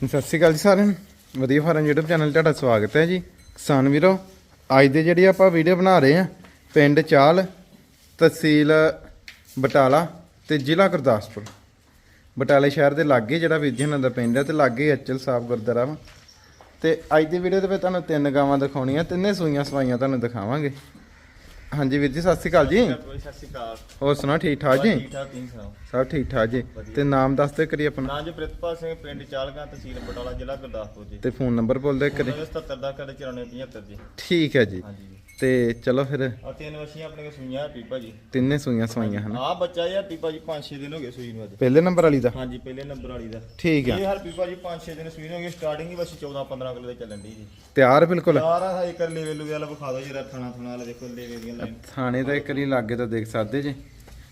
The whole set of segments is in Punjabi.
ਸਤਿ ਸ਼੍ਰੀ ਅਕਾਲ ਜੀ ਸਾਰਿਆਂ ਨੂੰ। ਵਧੀਆ ਫਾਰਮ YouTube ਚੈਨਲ 'ਤੇ ਤੁਹਾਡਾ ਸਵਾਗਤ ਹੈ ਜੀ। ਕਿਸਾਨ ਵੀਰੋ, ਅੱਜ ਦੇ ਜਿਹੜੀ ਆਪਾਂ ਵੀਡੀਓ ਬਣਾ ਰਹੇ ਆ ਪਿੰਡ ਚਾਲ, ਤਹਿਸੀਲ ਬਟਾਲਾ ਤੇ ਜ਼ਿਲ੍ਹਾ ਗੁਰਦਾਸਪੁਰ। ਬਟਾਲੇ ਸ਼ਹਿਰ ਦੇ ਲਾਗੇ ਜਿਹੜਾ ਵੀਰ ਜੀ ਦਾ ਪਿੰਡ ਹੈ ਤੇ ਲਾਗੇ ਅਚਲ ਸਾਹਿਬ ਗੁਰਦੁਆਰਾ ਵਾ। ਤੇ ਅੱਜ ਦੀ ਵੀਡੀਓ ਦੇ ਵਿੱਚ ਤੁਹਾਨੂੰ ਤਿੰਨ ਗਾਵਾਂ ਦਿਖਾਉਣੀਆਂ, ਤਿੰਨੇ ਸੂਈਆਂ ਸਵਾਈਆਂ ਤੁਹਾਨੂੰ ਦਿਖਾਵਾਂਗੇ। ਹਾਂਜੀ ਵੀਰ ਜੀ ਸਤਿ ਸ਼੍ਰੀ ਅਕਾਲ ਜੀ। ਸਤਿ ਸ਼੍ਰੀ ਅਕਾਲ ਹੋਰ ਸੁਣਾ ਠੀਕ ਠਾਕ ਜੀ? ਠੀਕ ਠਾਕ ਤੁਸੀਂ ਸੁਣਾਓ? ਸਭ ਠੀਕ ਠਾਕ ਜੀ ਤੇ ਨਾਮ ਦੱਸ ਦਿਓ ਕਰੀ ਆਪਣਾ। ਨਾਂ ਜੀ ਪ੍ਰਿਤਪਾਲ ਸਿੰਘ ਪਿੰਡ ਚਾਲਗਾ ਤਹਿਸੀਲ ਬਟਾਲਾ ਜ਼ਿਲ੍ਹਾ ਗੁਰਦਾਸਪੁਰ ਜੀ। ਤੇ ਫੋਨ ਨੰਬਰ ਬੋਲ ਦਿਓ ਕਰੀ 77 ਦਾ ਕਦੇ 9475 ਜੀ। ਠੀਕ ਹੈ ਜੀ। ਹਾਂਜੀ। ਤੇ ਚਲੋ ਫਿਰ। ਆ ਤਿੰਨ ਵਛੀਆਂ ਆਪਣੇ ਕੋਲ ਸੂਈਆਂ ਪੀਪਾ ਜੀ। ਤਿੰਨੇ ਸੂਈਆਂ ਸਵਾਈਆਂ ਹਨ। ਆ ਬੱਚਾ ਯਾਰ ਪੀਪਾ ਜੀ 5-6 ਦਿਨ ਹੋ ਗਏ ਸੂਈ ਨੂੰ ਅੱਜ। ਪਹਿਲੇ ਨੰਬਰ ਵਾਲੀ ਦਾ? ਹਾਂਜੀ ਪਹਿਲੇ ਨੰਬਰ ਵਾਲੀ ਦਾ। ਠੀਕ ਆ। ਇਹ ਹਰ ਪੀਪਾ ਜੀ 5-6 ਦਿਨ ਸੂਈ ਨੂੰ ਹੋ ਗਏ ਸਟਾਰਟਿੰਗ ਹੀ ਵਛੀ 14-15 ਕਿਲੋ ਦੇ ਚੱਲਣ ਦੀ ਜੀ। ਤਿਆਰ ਬਿਲਕੁਲ? ਯਾਰ ਆ ਇੱਕ ਲੈਵੇ ਲੂਵੇ ਵਾਲਾ ਵਿਖਾ ਦਿਓ ਜਰਾ ਥਾਣਾ ਥਾਣਾ ਵਾਲਾ ਦੇਖੋ ਲੈਵੇ ਦੀਆਂ ਲਾਈਨ। ਥਾਣੇ ਦਾ ਇੱਕ ਵਾਰੀ ਲਾਗੇ ਤਾਂ ਦੇਖ ਸਕਦੇ ਜੀ।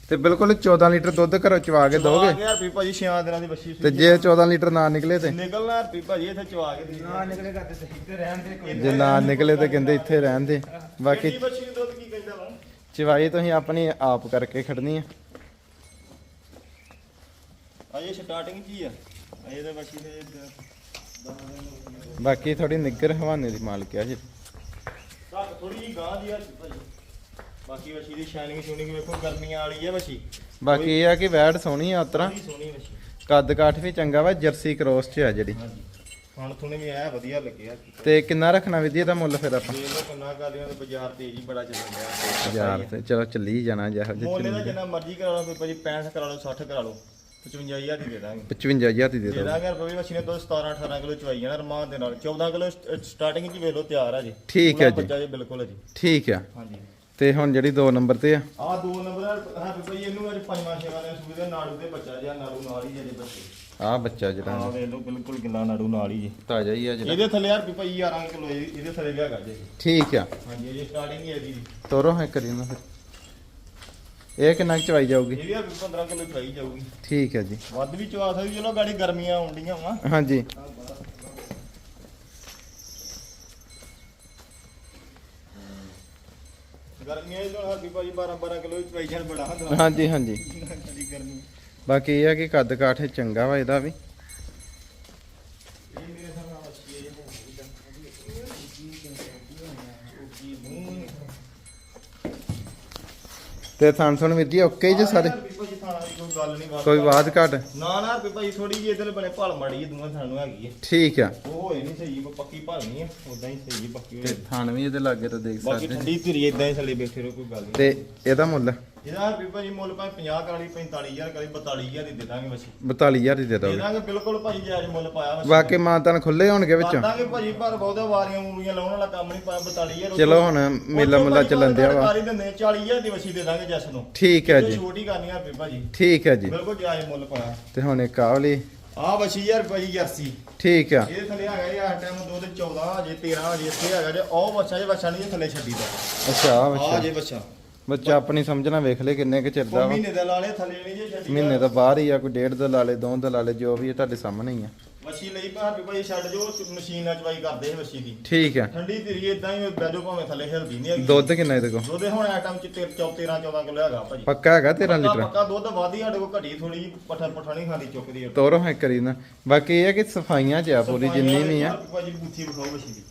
ਤੇ ਬਿਲਕੁਲ 14 ਲੀਟਰ ਦੁੱਧ ਘਰੋਂ ਚਵਾ ਕੇ ਦੋਗੇ? ਯਾਰ ਪੀਪਾ ਜੀ 6 ਦਿਨਾਂ ਦੀ ਵਛੀ ਤੇ ਜੇ 14 ਲੀਟਰ ਨਾ ਨਿਕਲੇ ਤੇ? ਨਿਕਲਣਾ ਯਾਰ ਪੀਪਾ ਜੀ ਇੱਥੇ ਚਵਾ ਕੇ ਦੇ। ਨਾ ਨਿਕਲੇਗਾ ਤੇ ਸਹੀ ਤੇ ਰਹਿਣ ਦੇ ਕੋਈ। ਜੇ ਨਾ ਨਿਕਲੇ ਤੇ ਕਹਿੰਦੇ ਇੱਥੇ ਰਹਿਣ ਦੇ। ਬਾਕੀ ਨੂੰ ਦੁੱਧ ਕੀ ਕਹਿੰਦਾ ਵਾ ਚਵਾਈ ਤੁਸੀਂ ਆਪਣੀ ਆਪ ਕਰਕੇ ਖੜਨੀ ਆ। ਅਜੇ ਸਟਾਰਟਿੰਗ ਕੀ ਆ। ਅਜੇ ਤਾਂ ਬਾਕੀ ਦੇ ਦ- ਬਾਕੀ ਥੋੜੀ ਨਿੱਗਰ ਹਵਾਨੇ ਦੀ ਮਾਲਕ ਆ ਜੀ ਥੋੜੀ ਜੀ ਗਾਂ ਦੀ ਆ ਭਾਜੀ। ਬਾਕੀ ਵਛੀ ਦੀ ਸ਼ਾਈਨਿੰਗ ਸ਼ੂਨਿੰਗ ਵੇਖੋ ਗਰਮੀਆਂ ਵਾਲੀ ਆ ਵਛੀ ਬਾਕੀ ਇਹ ਆ ਕਿ ਵੈੜ ਸੋਹਣੀ ਆ ਉਤਰਾ ਸੋਹਣੀ ਵਛੀ ਕੱਦ ਕਾਠ ਵੀ ਚੰਗਾ ਵਾ ਜਰਸੀ ਕ੍ਰੋਸ ਚ ਆ ਜਿਹੜੀ। ਹਾਂਜੀ। ਖਾਣ ਥੁਣੇ ਵੀ ਆਇਆ ਵਧੀਆ ਲੱਗਿਆ ਤੇ ਕਿੰਨਾ ਰੱਖਣਾ ਵਿਧੀ ਦਾ ਮੁੱਲ ਫਿਰ ਆਪਾਂ? ਕਿੰਨਾ ਆ ਬਾਜ਼ਾਰ ਤੇਜ਼ ਹੀ ਬੜਾ ਚੱਲਣ ਡਿਆ। ਹਜ਼ਾਰ ਤੇ ਚਲੋ ਚੱਲੀ ਜਾਣਾ ਜਿਹੋ ਜਿਹੇ ਮੁੱਲ ਦਾ ਚੱਲੀ ਜਿੰਨਾ ਮਰਜ਼ੀ ਕਰਾ ਲਓ ਕੋਈ ਭਾਜੀ 65 ਕਰਾ ਲਓ 60 ਕਰਾ ਲਓ 55000 ਦੀ ਦੇ ਦਾਂਗੇ। 55000 ਦੀ ਦੇ ਦਾਂਗੇ ਰੁਪਏ ਵਛੀ ਨੇ ਤੋਂ 17 18 ਕਿਲੋ ਚਵਾਈ ਜਾਣਾ ਰਮਾਨ ਦੇ ਨਾਲ। 14 ਕਿਲੋ ਸਟਾਰਟਿੰਗ ਚ ਵੇਖ ਲਓ ਤਿਆਰ ਆ ਜੀ। ਠੀਕ ਹੈ ਜੀ। ਬੱਚਾ ਜੀ ਬਿਲਕੁਲ ਜੀ। ਠੀਕ ਆ। ਹਾਂਜੀ। ਤੇ ਹੁਣ ਜਿਹੜੀ 2 ਨੰਬਰ ਤੇ ਆ। ਆ ਦੋ ਨੰਬਰ ਹਾਂ ਬਈ ਇਹਨੂੰ ਅੱਜ ਪੰਜਵਾਂ ਛੇਵਾਂ ਦੇ ਸੂਬੇ ਦੇ ਨਾੜੂ ਦੇ ਬੱਚਾ ਜਿਹਾ ਨਾੜੂ ਨਾਲ ਹੀ ਜਿਹੜੇ ਬੱਚੇ। ਆ ਬੱਚਾ ਜਿਹੜਾ ਹਾਂ ਵੇਖ ਲਓ ਬਿਲਕੁਲ ਗਿੱਲਾ ਨਾੜੂ ਨਾਲ ਹੀ। ਜੀ ਤਾਜ਼ਾ ਹੀ ਆ ਜਿਹੜਾ। ਇਹਦੇ ਥੱਲੇ ਯਾਰ ਭਾਈ 11 ਕਿਲੋ ਇਹਦੇ ਥੱਲੇ ਲਿਆ ਕਰ ਜੇ। ਠੀਕ ਆ। ਹਾਂਜੀ ਇਹ ਸਟਾਰਟਿੰਗ ਹੀ ਹੈ ਇਹਦੀ। ਤੋਰੋ ਹੈ ਕਰੀ ਨਾ ਫਿਰ। ਇਹ ਕਿੰਨਾ ਕੁ ਚਵਾਈ ਜਾਊਗੀ? ਇਹ ਵੀ ਆ 15 ਕਿਲੋ ਖਾਈ ਜਾਊਗੀ। ਠੀਕ ਹੈ ਜੀ। ਵੱਧ ਵੀ ਚਵਾ ਸਕਦੀ ਚਲੋ ਗਾੜੀ ਗਰਮੀਆਂ ਆਉਂਦੀਆਂ ਵਾ। ਹਾਂਜੀ। ਗਰਮੀਆਂ ਇਹ ਹਰ ਵੀ ਭਾਈ 12 12 ਕਿਲੋ ਬੜਾ ਹੁੰਦਾ ਹਾਂਜੀ ਹਾਂਜੀ। ਗਰਮੀ। ਬਾਕੀ ਇਹ ਆ ਕਿ ਕੱਦ ਕਾਠ ਚੰਗਾ ਵਾ ਇਹਦਾ ਵੀ। ਤੇ ਥਣ ਥਣ ਵੀਰ ਜੀ ਓਕੇ ਜੀ ਸਾਰੇ? ਕੋਈ ਗੱਲ ਨਹੀਂ ਬਾਤ ਕੋਈ ਬਾਤ ਘਟ? ਨਾ ਨਾ ਵੀ ਭਾਈ ਥੋੜੀ ਜਿਹੀ ਇਧਰ ਬਣੇ ਭਲ ਮਾੜੀ ਹੈ ਦੋਵਾਂ ਸਾਨੂੰ ਹੈਗੀ ਹੈ ਠੀਕ ਆ। ਉਹ ਹੋਏ ਨਹੀਂ ਸਹੀ ਪੱਕੀ ਭਲ ਨਹੀਂ ਹੈ ਉਦਾਂ ਹੀ ਸਹੀ ਪੱਕੀ ਤੇ ਹੋਈ ਥਣ ਵੀ ਇਹਦੇ ਲਾਗੇ ਤਾਂ ਦੇਖ ਬਾਕੀ ਸਕਦੇ ਜੀ। ਠੰਡੀ ਧੀਰੀ ਇਦਾਂ ਹੀ ਥੱਲੇ ਬੈਠੇ ਰਹੋ ਕੋਈ ਗੱਲ ਨਹੀਂ ਤੇ ਇਹਦਾ ਮੁੱਲ? ਇਹਦਾ ਵੀ ਭਾਜੀ ਮੁੱਲ ਭਾਵੇਂ 50 ਕਰਾਲੀ 45000 ਕਰਾਲੀ 42000 ਦੀ ਦੇ ਦਾਂਗੇ ਵਸੀ 42000 ਦੀ ਦੇ ਦੇ ਦੋਗੇ। ਦਾਂਗੇ ਬਿਲਕੁਲ ਭਾਜੀ ਜਾਇਜ਼ ਮੁੱਲ ਪਾਇਆ ਵਸੀ ਬਾਕੀ ਮਾਨਤਨ ਖੁੱਲੇ ਹੋਣਗੇ ਵਿੱਚੋਂ। ਦਾਂਗੇ ਭਾਜੀ ਪਰ ਬਹੁਤੇ ਵਾਰੀਆਂ ਮੂਰੀਆਂ ਲਾਉਣ ਵਾਲਾ ਕੰਮ ਨਹੀਂ ਪਾਇਆ 42000 ਚਲੋ ਹੁਣ ਮੇਲਾ ਮੁੱਲਾ ਚੱਲਣ ਦਿਆ ਵਾ। ਕਾਰੀ ਦਿੰਦੇ 40000 ਦੀ ਵਸੀ ਦੇ ਦਾਂਗੇ ਜੱਸ ਨੂੰ। ਠੀਕ ਹੈ ਜੀ। ਛੋਟੀ ਕਰਨੀ ਆ ਭਾਜੀ ਠੀਕ ਹੈ ਜੀ। ਬਿਲਕੁਲ ਜਾਇਜ਼ ਮੁੱਲ ਪਾਇਆ। ਤੇ ਹੁਣ ਇੱਕ ਆਹ ਵਾਲੀ। ਆ ਵਸੀ ਯਾਰ ਭਾਜੀ ਜਰਸੀ। ਠੀਕ ਆ। ਥੱਲੇ ਹੈਗਾ ਜੀ ਟਾਈਮ ਦੁੱਧ 14 ਜੇ 13 ਜੇ ਇੱਥੇ ਹੈਗਾ ਜੇ ਉਹ ਬੱਚਾ ਜੇ ਬੱਚਾ ਨਹੀਂ ਥੱਲੇ ਛੱਡੀਦਾ ਅੱਛਾ ਆ ਬੱਚਾ ਜੇ ਬੱਚਾ ਬੱਚਾ ਆਪਣੀ ਸਮਝਣਾ ਵੇਖ ਲੈ ਕਿੰਨੇ ਕੁ ਚਿਰ ਦਾ ਵਾ। ਮਹੀਨੇ ਦਾ ਲਾ ਲਿਆ ਥੱਲੇ ਨਹੀਂ ਜੇ ਛੱਡੀ ਮਹੀਨੇ ਦਾ ਬਾਹਰ ਹੀ ਆ ਕੋਈ ਡੇਢ ਦਾ ਲਾ ਲੇ ਦੋ ਦਾ ਲਾ ਲੇ ਜੋ ਵੀ ਹੈ ਤੁਹਾਡੇ ਸਾਹਮਣੇ ਹੀ ਆ। ਮੱਛੀ ਲਈ ਭਾਵੇਂ ਭਾਈ ਛੱਡ ਜੋ ਮਸ਼ੀਨ ਨਾਲ ਚਵਾਈ ਕਰਦੇ ਸੀ ਮੱਛੀ ਦੀ। ਠੀਕ ਆ। ਠੰਡੀ ਧੀਰੀ ਇਦਾਂ ਹੀ ਬੈਜੋ ਭਾਵੇਂ ਥੱਲੇ ਹਿਲਦੀ ਨਹੀਂ ਹੈਗੀ। ਦੁੱਧ ਕਿੰਨਾ ਇਹਦੇ ਕੋਲ? ਦੁੱਧ ਹੁਣ ਆਈਟਮ ਚ 13 14 ਕਿਲੋ ਹੈਗਾ ਭਾਜੀ। ਪੱਕਾ ਹੈਗਾ 13 ਪੱਕਾ ਲੀਟਰ? ਪੱਕਾ ਦੁੱਧ ਵਾਧੀ ਸਾਡੇ ਕੋਲ ਘਟੀ ਥੋੜੀ ਜਿਹੀ ਪੱਠਾ ਪੱਠਾ ਨਹੀਂ ਖਾਂਦੀ ਚੁੱਕਦੀ ਹੈ ਤੋਰੋ ਹੈ ਕਰੀ ਨਾ। ਬਾਕੀ ਇਹ ਹੈ ਕਿ ਸਫਾਈਆਂ ਚ ਆ ਪੂਰੀ ਜਿੰਨੀ ਵੀ ਆ। ਭਾਜੀ ਬੁੱਥੀ ਵਿਖਾਓ ਮੱਛੀ ਦੀ।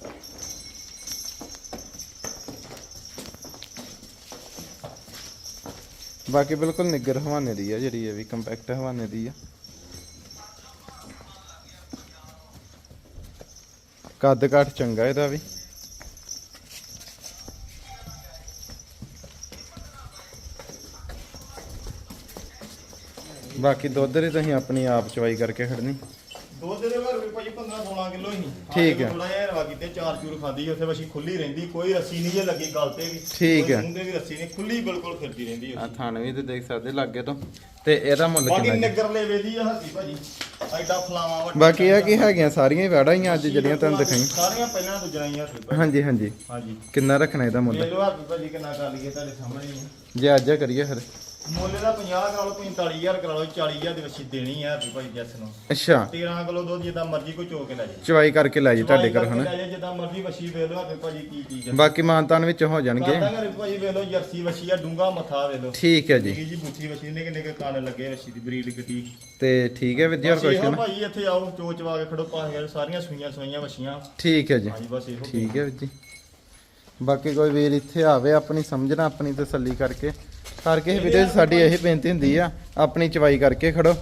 ਬਾਕੀ ਬਿਲਕੁਲ ਨਿੱਗਰ ਹਵਾਨੇ ਦੀ ਆ ਜਿਹੜੀ ਇਹ ਵੀ ਕੰਪੈਕਟ ਹਵਾਨੇ ਦੀ ਆ। ਕੱਦ ਕਾਠ ਚੰਗਾ ਇਹਦਾ ਵੀ। ਬਾਕੀ ਦੁੱਧ ਦੀ ਤੁਸੀਂ ਆਪਣੀ ਆਪ ਚਵਾਈ ਕਰਕੇ ਖੜਨੀ। ਦੁੱਧ ਦੇ ਘਰ ਵੀ ਭਾਜੀ 15 16 ਕਿਲੋ ਹੀ। ਠੀਕ ਹੈ। ਥੋੜਾ ਜਿਹਾ ਰਵਾ ਕੀਤੇ ਚਾਰ ਚੂਰ ਖਾਦੀ ਉੱਥੇ ਮੱਛੀ ਖੁੱਲੀ ਰਹਿੰਦੀ ਕੋਈ ਰੱਸੀ ਨਹੀਂ ਜੇ ਲੱਗੀ ਗਲ ਤੇ ਵੀ। ਠੀਕ ਕੋਈ ਹੈ। ਮੂੰਹ ਤੇ ਵੀ ਰੱਸੀ ਨਹੀਂ ਖੁੱਲੀ ਬਿਲਕੁਲ ਫਿਰਦੀ ਰਹਿੰਦੀ ਆ ਉਹ ਥਾਣ ਵੀ ਤੇ ਦੇਖ ਸਕਦੇ ਲਾਗੇ ਤੋਂ। ਤੇ ਇਹਦਾ ਮੁੱਲ ਬਾਕੀ ਕਿੰਨਾ ਜੀ? ਨਿੱਗਰ ਲੈਵੇ ਦੀ ਆ ਹੱਸੀ ਭਾਜੀ। ਐਡਾ ਫਲਾਵਾ ਵੱਡਾ ਬਾਕੀ ਇਹ ਕੀ ਹੈਗੀਆਂ? ਸਾਰੀਆਂ ਹੀ ਵੈੜਾਂ ਹੀ ਆ ਅੱਜ ਜਿਹੜੀਆਂ ਤੁਹਾਨੂੰ ਦਿਖਾਈ ਸਾਰੀਆਂ ਪਹਿਲਾਂ ਤੋਂ ਜਣਾਈਆਂ ਸੀ ਭਾਜੀ। ਹਾਂਜੀ ਹਾਂਜੀ। ਹਾਂਜੀ। ਕਿੰਨਾ ਰੱਖਣਾ ਇਹਦਾ ਮੁੱਲ? ਲੈ ਲਓ ਹੱਥ ਭਾਜੀ ਕਿੰਨਾ ਕਰ ਲਈਏ ਤੁਹਾਡੇ ਸਾਹਮਣੇ ਹੀ। ਆ। ਜੇ ਅੱਜ ਕਰੀਏ ਫਿਰ। ਮੁੱਲ ਦਾ 50 ਕਰਾ ਲਓ 45000 ਕਰਾ ਲਓ 40000 ਦੀ ਵਸੀ ਦੇਣੀ ਹੈ ਵੀ ਭਾਈ ਜੱਸ ਨੂੰ। ਅੱਛਾ। 13 ਕਿਲੋ ਦੁੱਧ ਜਿੱਦਾਂ ਮਰਜ਼ੀ ਕੋਈ ਚੋ ਕੇ ਲੈ ਜਾਏ। ਚਵਾਈ ਕਰਕੇ ਲੈ ਜੀ ਤੁਹਾਡੇ ਘਰ ਹਨਾ? ਜਿੱਦਾਂ ਮਰਜ਼ੀ ਵਸੀ ਵੇਖ ਲਓ ਆਪੇ ਭਾਜੀ ਕੀ ਚੀਜ਼ ਹੈ ਬਾਕੀ ਮਾਨਤਾਨ ਵਿੱਚ ਹੋ ਜਾਣਗੇ। ਕਰਦਾ ਘਰੇ ਭਾਜੀ ਵੇਖ ਲਓ ਜਰਸੀ ਵਸੀ ਆ ਡੂੰਗਾ ਮੱਥਾ ਵੇਖ ਲਓ। ਠੀਕ ਹੈ ਜੀ। ਜੀ ਜੀ ਬੁੱਥੀ ਵਸੀ ਨੇ ਕਿੰਨੇ ਕੁ ਕੰਨ ਲੱਗੇ ਵਸੀ ਦੀ ਬਰੀਡ ਗੱਡੀ। ਤੇ ਠੀਕ ਹੈ ਹੋਰ ਬਸ ਇਹੋ ਕੁਐਸਚਨ ਭਾਈ ਇੱਥੇ ਆਓ ਚੋ ਚਵਾ ਕੇ ਖੜੋ ਪਾਸ ਸਾਰੀਆਂ ਸੂਈਆਂ ਸੂਈਆਂ ਵਸੀਆਂ ਠੀਕ ਹੈ ਜੀ। ਹਾਂਜੀ ਬਸ ਇਹੋ ਠੀਕ ਹੈ ਵੀਰ ਜੀ। ਬਾਕੀ ਕੋਈ ਵੀਰ ਇੱਥੇ ਆਵੇ ਆਪਣੀ ਸਮਝਣਾ ਆਪਣੀ ਤਸੱਲੀ ਕਰਕੇ। ਕਰਕੇ ਇਹ ਵੀਡੀਓ 'ਚ ਸਾਡੀ ਇਹੀ ਬੇਨਤੀ ਹੁੰਦੀ ਆ ਆਪਣੀ ਚਵਾਈ ਕਰਕੇ ਖੜੋ।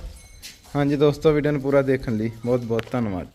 ਹਾਂਜੀ ਦੋਸਤੋ ਵੀਡੀਓ ਨੂੰ ਪੂਰਾ ਦੇਖਣ ਲਈ ਬਹੁਤ ਬਹੁਤ ਧੰਨਵਾਦ।